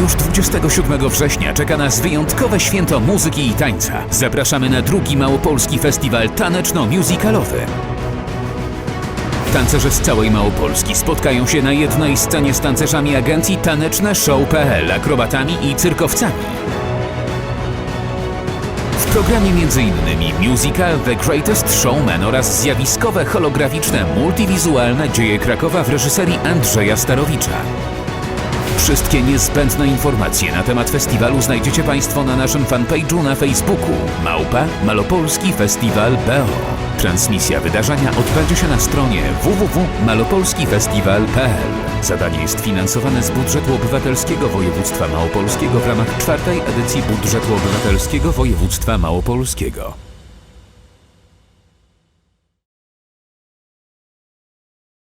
27 września czeka nas wyjątkowe święto muzyki i tańca. Zapraszamy na drugi Małopolski Festiwal Taneczno-Musicalowy. Tancerze z całej Małopolski spotkają się na jednej scenie z tancerzami agencji Taneczne Show.pl, akrobatami i cyrkowcami. W programie m.in. musical The Greatest Showman oraz zjawiskowe holograficzne multiwizualne dzieje Krakowa w reżyserii Andrzeja Starowicza. Wszystkie niezbędne informacje na temat festiwalu znajdziecie Państwo na naszym fanpage'u na Facebooku Małpa Malopolski Festiwal BO. Transmisja wydarzenia odbędzie się na stronie www.malopolskifestiwal.pl. Zadanie jest finansowane z budżetu obywatelskiego województwa małopolskiego w ramach czwartej edycji budżetu obywatelskiego województwa małopolskiego.